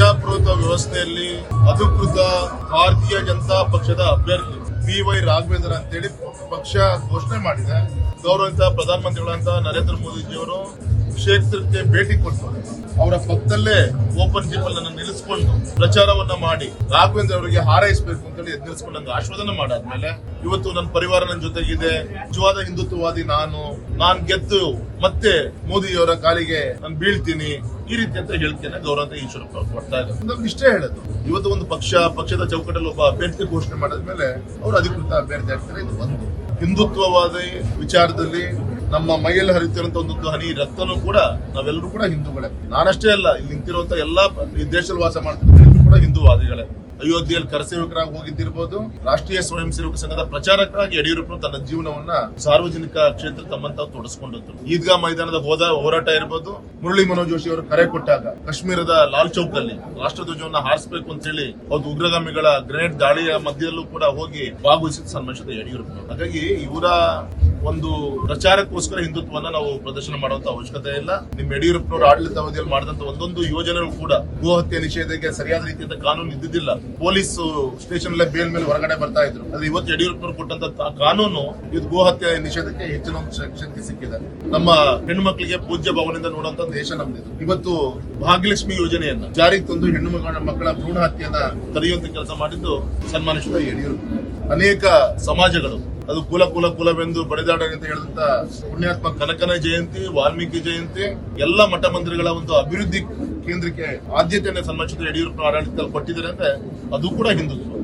ಪ್ರಜಾಪ್ರಭುತ್ವ ವ್ಯವಸ್ಥೆಯಲ್ಲಿ ಅಧಿಕೃತ ಭಾರತೀಯ ಜನತಾ ಪಕ್ಷದ ಅಭ್ಯರ್ಥಿ ಬಿ ವೈ ರಾಘವೇಂದ್ರ ಅಂತೇಳಿ ಪಕ್ಷ ಘೋಷಣೆ ಮಾಡಿದೆ. ಗೌರವಿತ ಪ್ರಧಾನಮಂತ್ರಿಗಳಂತ ನರೇಂದ್ರ ಮೋದಿಜಿಯವರು ಕ್ಷೇತ್ರಕ್ಕೆ ಭೇಟಿ ಕೊಟ್ಟು ಅವರ ಪಕ್ಕದಲ್ಲೇ ಓಪನ್ ಜಿಪ್ ನನ್ನ ನಿಲ್ಲಿಸಿಕೊಂಡು ಪ್ರಚಾರವನ್ನ ಮಾಡಿ ರಾಘವೇಂದ್ರ ಅವರಿಗೆ ಹಾರೈಸಬೇಕು ಅಂತೇಳಿ ನಿಲ್ಲಿಸಿಕೊಂಡು ನಂಗೆ ಆಶ್ವಾದನೆ ಮಾಡಾದ್ಮೇಲೆ ಇವತ್ತು ನನ್ನ ಪರಿವಾರ ನನ್ನ ಜೊತೆಗಿದೆ. ನಿಜವಾದ ಹಿಂದುತ್ವವಾದಿ ನಾನು. ನಾನ್ ಗೆದ್ದು ಮತ್ತೆ ಮೋದಿಯವರ ಕಾಲಿಗೆ ನಾನು ಬೀಳ್ತೀನಿ. ಈ ರೀತಿ ಅಂತ ಹೇಳ್ತೇನೆ ಗೌರವ ಈಶ್ವರಪ್ಪ ಅವರು ಕೊಡ್ತಾ ಇದ್ದಾರೆ. ಇಷ್ಟೇ ಹೇಳೋದು. ಇವತ್ತು ಒಂದು ಪಕ್ಷ, ಪಕ್ಷದ ಚೌಕಟ್ಟಲ್ಲಿ ಒಬ್ಬ ಅಭ್ಯರ್ಥಿ ಘೋಷಣೆ ಮಾಡಿದ್ಮೇಲೆ ಅವರು ಅಧಿಕೃತ ಅಭ್ಯರ್ಥಿ ಆಗ್ತಾರೆ. ಇದು ಒಂದು. ಹಿಂದುತ್ವವಾದಿ ವಿಚಾರದಲ್ಲಿ ನಮ್ಮ ಮೈಯಲ್ಲಿ ಹರಿತಿರುವಂತ ಒಂದು ಹನಿ ರಕ್ತನೂ ಕೂಡ ನಾವೆಲ್ಲರೂ ಕೂಡ ಹಿಂದೂಗಳೇ. ನಾನಷ್ಟೇ ಅಲ್ಲ, ಇಲ್ಲಿ ನಿಂತಿರುವಂತ ಎಲ್ಲಾ ದೇಶದಲ್ಲಿ ವಾಸ ಮಾಡ್ತಿರೋರು ಕೂಡ ಹಿಂದೂವಾದಿಗಳೇ ಅಯೋಧ್ಯೆಯಲ್ಲಿ ಕರಸೇವಕರಾಗಿ ಹೋಗಿದ್ದಿರ್ಬೋದು, ರಾಷ್ಟ್ರೀಯ ಸ್ವಯಂ ಸೇವಕ ಸಂಘದ ಪ್ರಚಾರಕ್ಕಾಗಿ ಯಡಿಯೂರಪ್ಪ ತನ್ನ ಜೀವನವನ್ನ ಸಾರ್ವಜನಿಕ ಕ್ಷೇತ್ರ ತಮ್ಮಂತ ತೊಡಸ್ಕೊಂಡದ್ದು. ಈದ್ಗಾ ಮೈದಾನದ ಹೋದ ಹೋರಾಟ ಇರ್ಬೋದು, ಮುರಳಿ ಮನೋಜ್ ಜೋಶಿ ಅವರು ಕರೆ ಕೊಟ್ಟಾಗ ಕಾಶ್ಮೀರದ ಲಾಲ್ ಚೌಕ್ ಅಲ್ಲಿ ರಾಷ್ಟ್ರಧ್ವಜವನ್ನ ಹಾರಿಸಬೇಕು ಅಂತ ಹೇಳಿ ಒಂದು ಉಗ್ರಗಾಮಿಗಳ ಗ್ರೆನೇಡ್ ದಾಳಿಯ ಮಧ್ಯದಲ್ಲೂ ಕೂಡ ಹೋಗಿ ಭಾಗವಹಿಸಿದ ಸನ್ಮಾನಿಸಿದ ಯಡಿಯೂರಪ್ಪ. ಹಾಗಾಗಿ ಇವರ ಒಂದು ಪ್ರಚಾರಕ್ಕೋಸ್ಕರ ಹಿಂದುತ್ವವನ್ನ ನಾವು ಪ್ರದರ್ಶನ ಮಾಡುವಂತ ಅವಶ್ಯಕತೆ ಇಲ್ಲ. ನಿಮ್ಮ ಯಡಿಯೂರಪ್ಪನವರ ಆಡಳಿತ ಅವಧಿಯಲ್ಲಿ ಮಾಡಿದಂತ ಒಂದೊಂದು ಯೋಜನೆಗಳು ಕೂಡ ಗೋಹತ್ಯೆ ನಿಷೇಧಕ್ಕೆ ಸರಿಯಾದ ರೀತಿಯಿಂದ ಕಾನೂನು ಇದ್ದಿದ್ದಿಲ್ಲ ಪೊಲೀಸ್ ಸ್ಟೇಷನ್ ಅಲ್ಲೇ ಬೇಲ್ ಮೇಲೆ ಹೊರಗಡೆ ಬರ್ತಾ ಇದ್ರು. ಆದ್ರೆ ಇವತ್ತು ಯಡಿಯೂರಪ್ಪನವರು ಕೊಟ್ಟಂತ ಕಾನೂನು ಇದು ಗೋಹತ್ಯೆ ನಿಷೇಧಕ್ಕೆ ಹೆಚ್ಚಿನ ಶಕ್ತಿ ಸಿಕ್ಕಿದೆ. ನಮ್ಮ ಹೆಣ್ಣು ಮಕ್ಕಳಿಗೆ ಪೂಜ್ಯ ಭವನದಿಂದ ನೋಡುವಂತ ದೇಶ ನಮ್ದಿದು. ಇವತ್ತು ಭಾಗ್ಯಲಕ್ಷ್ಮಿ ಯೋಜನೆಯನ್ನ ಜಾರಿಗೆ ತಂದು ಹೆಣ್ಣು ಮಕ್ಕಳ ಮಕ್ಕಳ ಭ್ರೂಣ ಹತ್ಯೆಯನ್ನ ತಡೆಯುವಂತ ಕೆಲಸ ಮಾಡಿದ್ದು ಸನ್ಮಾನಿಸಿದ ಯಡಿಯೂರಪ್ಪ. ಅನೇಕ ಸಮಾಜಗಳು ಅದು ಕುಲ ಕುಲ ಕುಲವೆಂದು ಬಡಿದಾಡ ಅಂತ ಹೇಳಿದಂತ ಪುಣ್ಯಾತ್ಮ ಕನಕನ ಜಯಂತಿ, ವಾಲ್ಮೀಕಿ ಜಯಂತಿ, ಎಲ್ಲ ಮಠ ಮಂದಿರಗಳ ಒಂದು ಅಭಿವೃದ್ಧಿ ಕೇಂದ್ರಕ್ಕೆ ಆದ್ಯತೆಯನ್ನು ಸನ್ಮಾನಿಸಿದ ಯಡಿಯೂರಪ್ಪ ಆಡಳಿತದಲ್ಲಿ ಕೊಟ್ಟಿದ್ದಾರೆ ಅಂದ್ರೆ ಅದು ಕೂಡ ಹಿಂದುತ್ವ.